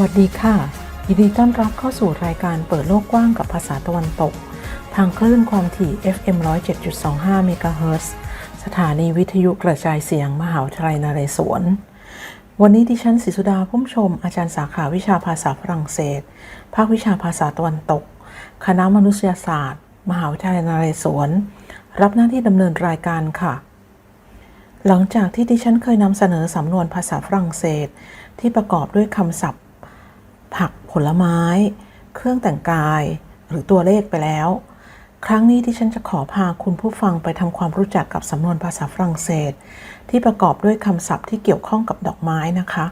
วัสดีค่ะ ยินดีต้อนรับเข้าสู่รายการเปิดโลกกว้างกับภาษาตะวันตก ทางคลื่นความถี่ FM 107.25เมกะเฮิรตซ์สถานีวิทยุกระจายเสียงมหาวิทยาลัยนเรศวร วันนี้ดิฉันศิสุดาพุ่มชม อาจารย์สาขาวิชาภาษาฝรั่งเศส ภาควิชาภาษาตะวันตก คณะมนุษยศาสตร์ มหาวิทยาลัยนเรศวร รับหน้าที่ดำเนินรายการค่ะ หลังจากที่ดิฉันเคยนำเสนอสำนวนภาษาฝรั่งเศส ที่ประกอบด้วยคำศัพท์ ลไม้ เครื่องแต่งกาย หรือตัวเลขไปแล้ว ครั้งนี้ที่ฉันจะขอพาคุณผู้ฟังไปทำความรู้จักกับสำนวนภาษาฝรั่งเศส ที่ประกอบด้วยคำศัพท์ที่เกี่ยวข้องกับดอกไม้นะคะ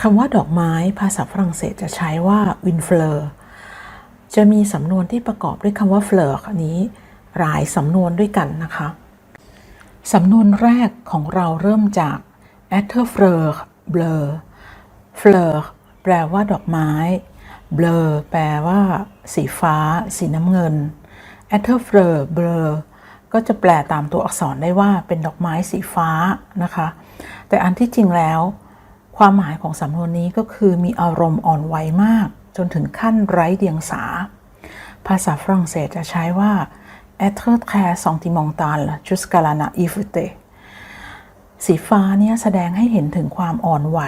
คำว่าดอกไม้ภาษาฝรั่งเศสจะใช้ว่า une fleur จะมีสำนวนที่ประกอบด้วยคำว่า fleur นนี้หลายสำนวนด้วยกันนะคะ สำนวนแรกของเราเริ่มจาก être fleur bleu fleur แปลว่าดอกไม้ bleu แปลว่า สีฟ้า สีน้ำเงิน être fleur bleu ก็จะแปลตามตัวอักษรได้ว่าเป็นดอกไม้สีฟ้านะคะ แต่อันที่จริงแล้ว ความหมายของสำนวนนี้ก็คือมีอารมณ์อ่อนไหวมาก จนถึงขั้นไร้เดียงสา ภาษาฝรั่งเศสจะใช้ว่า être très sentimental jusqu'à la naïveté สีฟ้าเนี่ยแสดงให้เห็นถึงความอ่อนไหว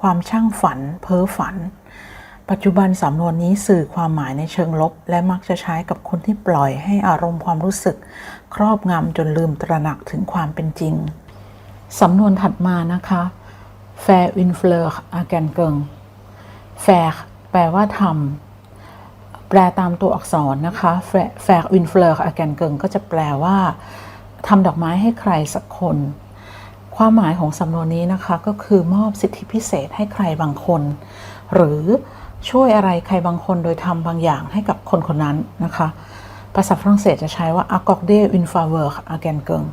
ความช่างฝัน เพ้อฝัน ปัจจุบันสำนวนนี้สื่อความหมายในเชิงลบ และมักจะใช้กับคนที่ปล่อยให้อารมณ์ความรู้สึก ครอบงำจนลืมตระหนักถึงความเป็นจริง สำนวนถัดมานะคะ faire une fleur à quelqu'un faire แปลว่าทำแปลตามตัวอักษรนะคะ faire une fleur à quelqu'un ก็จะแปลว่าทำดอกไม้ให้ใครสักคน ความหมายของสำนวนนี้นะคะก็คือมอบสิทธิพิเศษให้ใครบางคน หรือช่วยอะไรใครบางคนโดยทำบางอย่างให้กับคนคนนั้นนะคะ ภาษาฝรั่งเศสจะใช้ว่า accorder une faveur à quelqu'un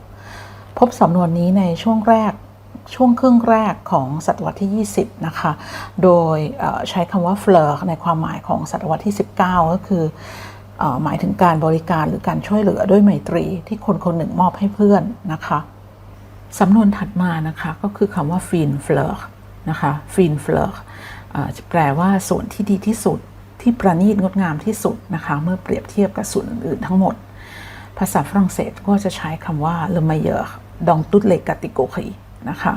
พบสำนวนนี้ในช่วงแรกช่วงครึ่งแรกของศตวรรษที่ 20 นะคะ โดยใช้คำว่า fleur ในความหมายของศตวรรษที่ 19 ก็คือหมายถึงการบริการหรือการช่วยเหลือด้วยไมตรีที่คนคนหนึ่งมอบให้เพื่อนนะคะ สำนวนถัดมานะคะก็คือคำว่า fin fleur นะคะ fin fleur จะแปลว่าส่วนที่ดีที่สุดที่ประณีตงดงามที่สุดนะคะเมื่อเปรียบเทียบกับส่วนอื่นๆทั้งหมด ภาษาฝรั่งเศสก็จะใช้คำว่า le meilleur dans toutes les catégories นะคะ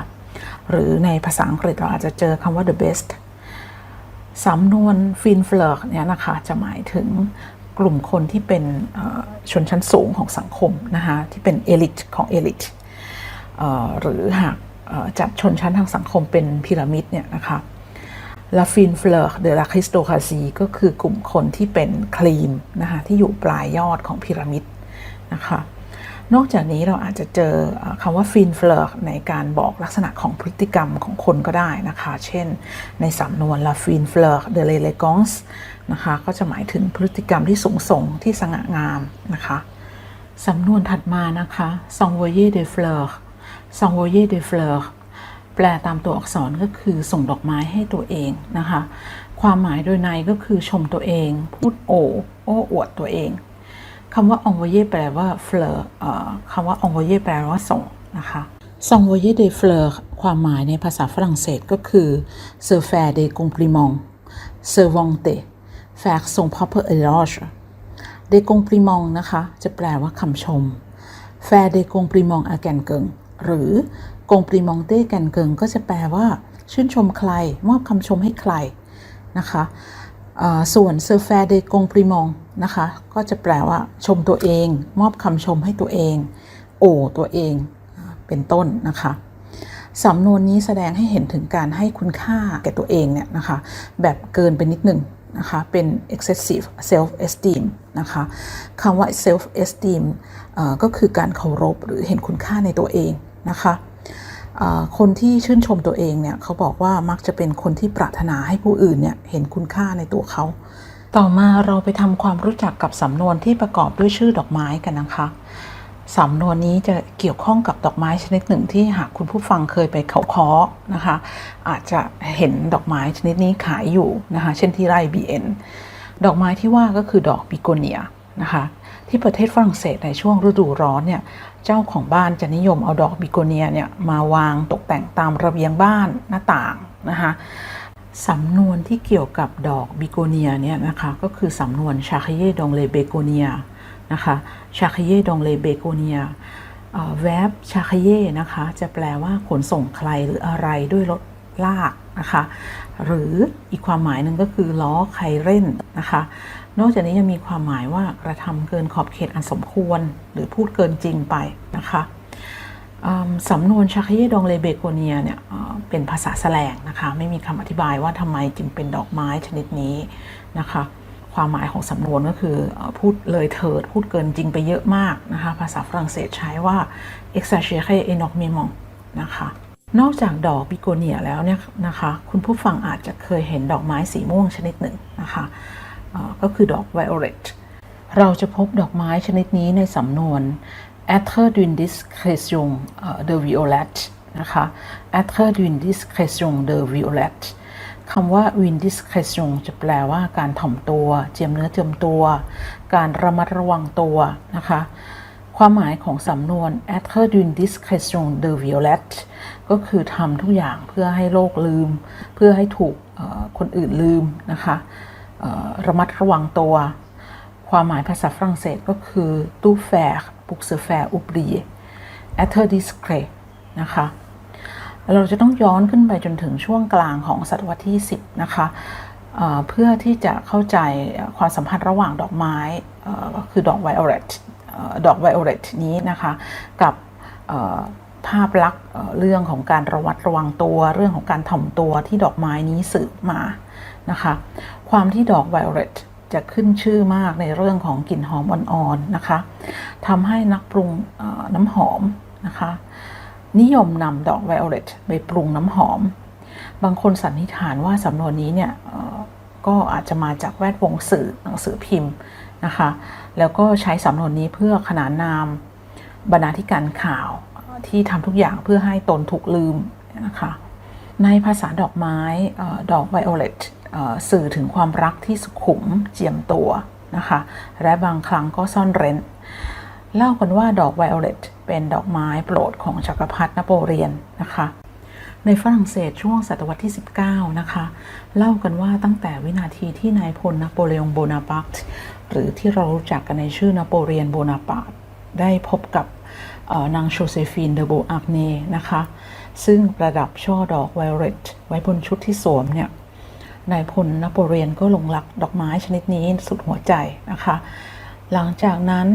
หรือในภาษาอังกฤษเราอาจจะเจอคำว่า the best สำนวน fin fleur เนี่ยนะคะจะหมายถึงกลุ่มคนที่เป็นชนชั้นสูงของสังคมนะคะที่เป็น elite ของ elite หรือหากจัดชนชั้นทางสังคมเป็นพีระมิดเนี่ยนะคะลาฟินเฟลอร์เดลาคริสโตคาซีก็คือกลุ่มคนที่เป็นครีมนะคะที่อยู่ปลายยอดของพีระมิดนะคะนอกจากนี้เราอาจจะเจอคำว่าฟินเฟลอร์ในการบอกลักษณะของพฤติกรรมของคนก็ได้นะคะ เช่นในสำนวนลาฟินเฟลอร์เดเลเลกองส์นะคะก็จะหมายถึงพฤติกรรมที่สูงส่งที่สง่างามนะคะสำนวนถัดมานะคะ s o n v o y ซองโวเย่เดฟเลอร์แปลตามตัวอักษรก็คือส่งดอกไม้ให้ตัวเองนะคะ ความหมายโดยในก็คือชมตัวเอง พูดโอโอ้อวดตัวเองคำว่าองโวเย่แปลว่าเฟลอร์คำว่าองโวเย่แปลว่าส่งนะคะซองโวเยเดเฟลอร์ความหมายในภาษาฝรั่งเศสก็คือเซอร์แฟเดกงปริมองเซอร์วองเตแฟกทรงพอเพอร์เอลอชเดกงปริมองนะคะ จะแปลว่าคำชม แฟร์เดกงปริมองอาแกนเกิง หรือ complimenter quelqu'un ก็จะแปลว่า ชื่นชมใคร มอบคำชมให้ใครนะคะส่วน se faire des compliments นะคะก็จะแปลว่า ชมตัวเอง มอบคำชมให้ตัวเอง โอตัวเองเป็นต้นนะคะสำนวนนี้แสดงให้เห็นถึงการให้คุณค่าแก่ตัวเองเนี่ยนะคะแบบเกินไปนิดหนึ่งนะคะเป็น excessive self esteem นะคะคำว่า self esteem ก็คือการเคารพหรือเห็นคุณค่าในตัวเอง นะคะคนที่ชื่นชมตัวเองเนี่ยเขาบอกว่ามักจะเป็นคนที่ปรารถนาให้ผู้อื่นเนี่ยเห็นคุณค่าในตัวเขา ต่อมาเราไปทำความรู้จักกับสำนวนที่ประกอบด้วยชื่อดอกไม้กันนะคะสำนวนนี้จะเกี่ยวข้องกับดอกไม้ชนิดหนึ่งที่หากคุณผู้ฟังเคยไปเขาค้อนะคะ อาจจะเห็นดอกไม้ชนิดนี้ขายอยู่นะคะเช่นที่ไร่บีเอ็นดอกไม้ที่ว่าก็คือดอกบิโกเนียนะคะที่ประเทศฝรั่งเศสในช่วงฤดูร้อนเนี่ย เจ้าของบ้านจะนิยมเอาดอกบิโกเนียเนี่ยมาวางตกแต่งตามระเบียงบ้านหน้าต่างนะคะสำนวนที่เกี่ยวกับดอกบิโกเนียเนี่ยนะคะก็คือสำนวนชาคเยดองเลเบโกเนียนะคะชาคเยดองเลเบโกเนียแวบชาคเยนะคะจะแปลว่าขนส่งใครหรืออะไรด้วยรถลากนะคะหรืออีกความหมายหนึ่งก็คือล้อใครเล่นนะคะ นอกจากนี้ยังมีความหมายว่ากระทำเกินขอบเขตอันสมควร หรือพูดเกินจริงไปนะคะสำนวนชาคเยดองเลเบโกเนียเนี่ยเป็นภาษาแสลงนะคะ ไม่มีคำอธิบายว่าทำไมจึงเป็นดอกไม้ชนิดนี้นะคะ ความหมายของสำนวนก็คือพูดเลยเถิด พูดเกินจริงไปเยอะมากนะคะ ภาษาฝรั่งเศสใช้ว่า exagéré énormément นะคะ นอกจากดอกบิโกเนียแล้วเนี่ยนะคะ คุณผู้ฟังอาจจะเคยเห็นดอกไม้สีม่วงชนิดหนึ่งนะคะ ก็คือดอกไวโอเลตเราจะพบดอกไม้ชนิดนี้ในสำนวน être d'une discrétion de violet นะคะ être d'une discrétion de violet คำว่า une discrétion จะแปลว่าการถ่อมตัว เจียมเนื้อเจียมตัว การระมัดระวังตัวนะคะ ความหมายของสำนวน être d'une discrétion de violet ก็คือทำทุกอย่างเพื่อให้โลกลืม เพื่อให้ถูกคนอื่นลืมนะคะ ระมัดระวังตัว ความหมายภาษาฝรั่งเศสก็คือ tout faire pour se faire oublier être discret นะคะเราจะต้องย้อนขึ้นไปจนถึงช่วงกลางของศตวรรษที่ 10 นะคะเพื่อที่จะเข้าใจความสัมพันธ์ระหว่างดอกไม้ก็คือดอกไวโอเลตดอกไวโอเลตนี้นะคะกับภาพลักษณ์เรื่องของการระวัดระวังตัว เรื่องของการถ่อมตัวที่ดอกไม้นี้สืบมา นะคะ ความที่ดอกไวโอเลตจะขึ้นชื่อมากในเรื่องของกลิ่นหอมอ่อนๆนะคะทำให้นักปรุงน้ำหอมนะคะ นิยมนำดอกไวโอเลตไปปรุงน้ำหอม บางคนสันนิษฐานว่าสำนวนนี้เนี่ยก็อาจจะมาจากแวดวงสื่อหนังสือพิมพ์นะคะ แล้วก็ใช้สำนวนนี้เพื่อขนานนามบรรณาธิการข่าวที่ทำทุกอย่างเพื่อให้ตนถูกลืมนะคะ ในภาษาดอกไม้ดอกไวโอเลต สื่อถึงความรักที่สุขุมเจียมตัวนะคะ และบางครั้งก็ซ่อนเร้น เล่ากันว่าดอกไวโอเลตเป็นดอกไม้โปรดของจักรพรรดินโปเลียนนะคะ ในฝรั่งเศสช่วงศตวรรษที่ 19 นะคะ เล่ากันว่าตั้งแต่วินาทีที่นายพลนโปเลียนโบนาปาร์ตหรือที่เรารู้จักกันในชื่อนโปเลียนโบนาปาร์ตได้พบกับนางโชเซฟีนเดโบอาร์เนนะคะ ซึ่งประดับช่อดอกไวโอเลตไว้บนชุดที่สวมเนี่ย นายพลนโปเลียนก็หลงรักดอกไม้ชนิดนี้สุดหัวใจนะคะ หลังจากนั้น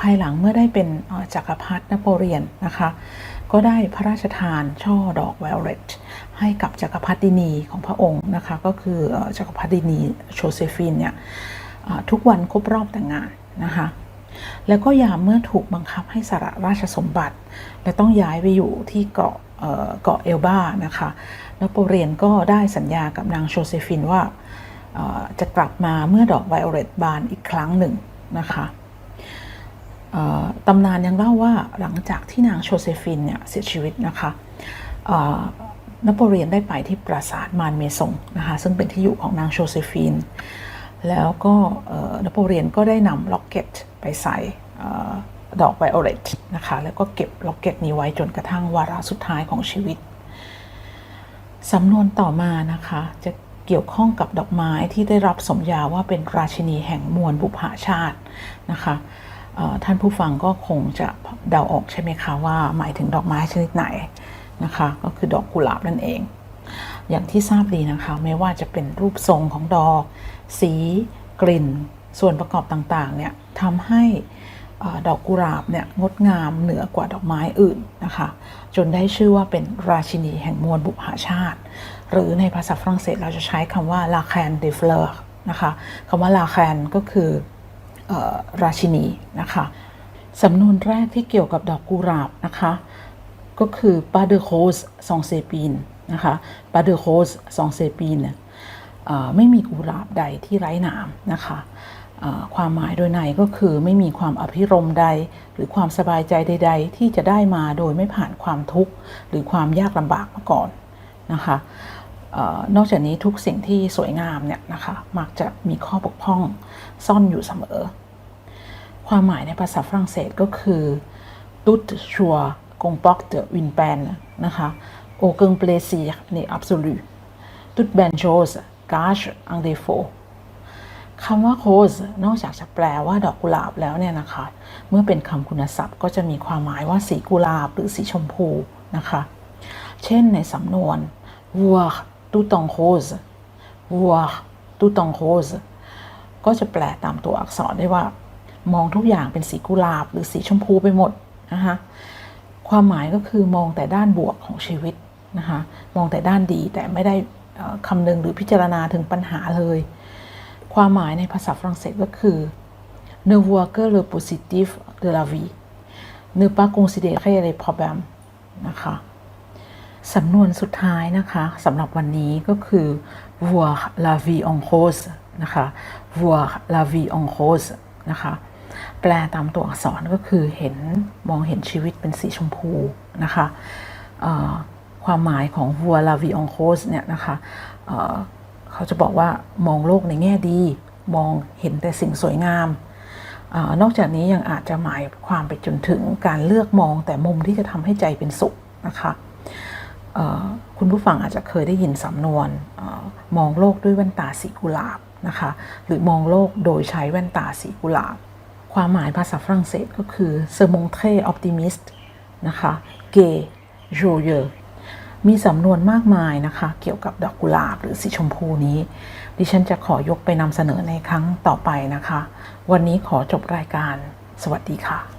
ภายหลังเมื่อได้เป็นจักรพรรดินโปเลียนนะคะ ก็ได้พระราชทานช่อดอกไวโอเลตให้กับจักรพรรดินีของพระองค์นะคะ ก็คือจักรพรรดินีโชเซฟีนเนี่ยทุกวันครบรอบแต่งงานนะคะ แล้วก็ยามเมื่อถูกบังคับให้สละราชสมบัติ และต้องย้ายไปอยู่ที่เกาะ เกาะเอลบานะคะนโปเลียนก็ได้สัญญากับนางโชเซฟินว่าจะกลับมาเมื่อดอกไวโอเลตบานอีกครั้งหนึ่งนะคะตำนานยังเล่าว่าหลังจากที่นางโชเซฟินเนี่ยเสียชีวิตนะคะนโปเลียนได้ไปที่ปราสาทมานเมซงนะคะซึ่งเป็นที่อยู่ของนางโชเซฟินแล้วก็นโปเลียนก็ได้นำล็อกเก็ตไปใส่ ดอกไวโอเลตนะคะแล้วก็เก็บล็อกเก็ตนี้ไว้จนกระทั่งวาระสุดท้ายของชีวิตสำนวนต่อมานะคะจะเกี่ยวข้องกับดอกไม้ที่ได้รับสมญาว่าเป็นราชินีแห่งมวลบุพชาตินะคะท่านผู้ฟังก็คงจะเดาออกใช่ไหมคะว่าหมายถึงดอกไม้ชนิดไหนนะคะก็คือดอกกุหลาบนั่นเอง อย่างที่ทราบดีนะคะไม่ว่าจะเป็นรูปทรงของดอก สี กลิ่น ส่วนประกอบต่างๆเนี่ยทำให้ ดอกกุหลาบเนี่ยงดงามเหนือกว่าดอกไม้อื่นนะคะ จนได้ชื่อว่าเป็นราชินีแห่งมวลบุพชาติ หรือในภาษาฝรั่งเศสเราจะใช้คำว่า la reine des fleurs นะคะคำว่า la reine ก็คือราชินีนะคะสำนวนแรกที่เกี่ยวกับดอกกุหลาบนะคะ ก็คือ pas de rose sans sépine นะคะ pas de rose sans sépine ไม่มีกุหลาบใดที่ไร้หนามนะคะ ความหมายโดยในก็คือไม่มีความอภิรมใด หรือความสบายใจใด ๆ ที่จะได้มาโดยไม่ผ่านความทุกข์ หรือความยากลำบากมาก่อนนะคะนอกจากนี้ทุกสิ่งที่สวยงามเนี่ยนะคะมักจะมีข้อบกพร่องซ่อนอยู่เสมอ ความหมายในภาษาฝรั่งเศสก็คือ tout choix comporte une peine นะคะ aucun plaisir n'est absolu toute belle chose cache un défaut คำว่า rose นอกจากจะแปลว่าดอกกุหลาบแล้วเนี่ยนะคะ เมื่อเป็นคำคุณศัพท์ก็จะมีความหมายว่าสีกุหลาบหรือสีชมพูนะคะ เช่นในสำนวน voir tout en rose voir tout en rose ก็จะแปลตามตัวอักษรได้ว่า มองทุกอย่างเป็นสีกุหลาบ หรือสีชมพูไปหมดนะคะความหมายก็คือมองแต่ด้านบวกของชีวิตนะคะมองแต่ด้านดีแต่ไม่ได้คำนึงหรือพิจารณาถึงปัญหาเลย ความหมายในภาษาฝรั่งเศสก็คือ ne voir que le positif de la vie ne pas considérer les problèmes นะคะสำนวนสุดท้ายนะคะสำหรับวันนี้ก็คือ voir la vie en rose นะคะ voir la vie en rose นะคะแปลตามตัวอักษรก็คือเห็นมองเห็นชีวิตเป็นสีชมพูนะคะความหมายของ voir la vie en rose เนี่ยนะคะ เขาจะบอกว่ามองโลกในแง่ดี มองเห็นแต่สิ่งสวยงามอนอกจากนี้ยังอาจจะหมายความไปจนถึงการเลือกมองแต่มุมที่จะทำให้ใจเป็นสุขนะคะคุณผู้ฟังอาจจะเคยได้ยินสำนวนออมองโลกด้วยแว่นตาสีกุหลาบนะคะหรือมองโลกโดยใช้แว่นตาสีกุหลาบ ความหมายภาษาฝรั่งเศสก็คือ se montrer optimiste นะคะ gay joyeux มีสำนวนมากมายนะคะ เกี่ยวกับดอกกุหลาบหรือสีชมพูนี้ ดิฉันจะขอยกไปนำเสนอในครั้งต่อไปนะคะ วันนี้ขอจบรายการ สวัสดีค่ะ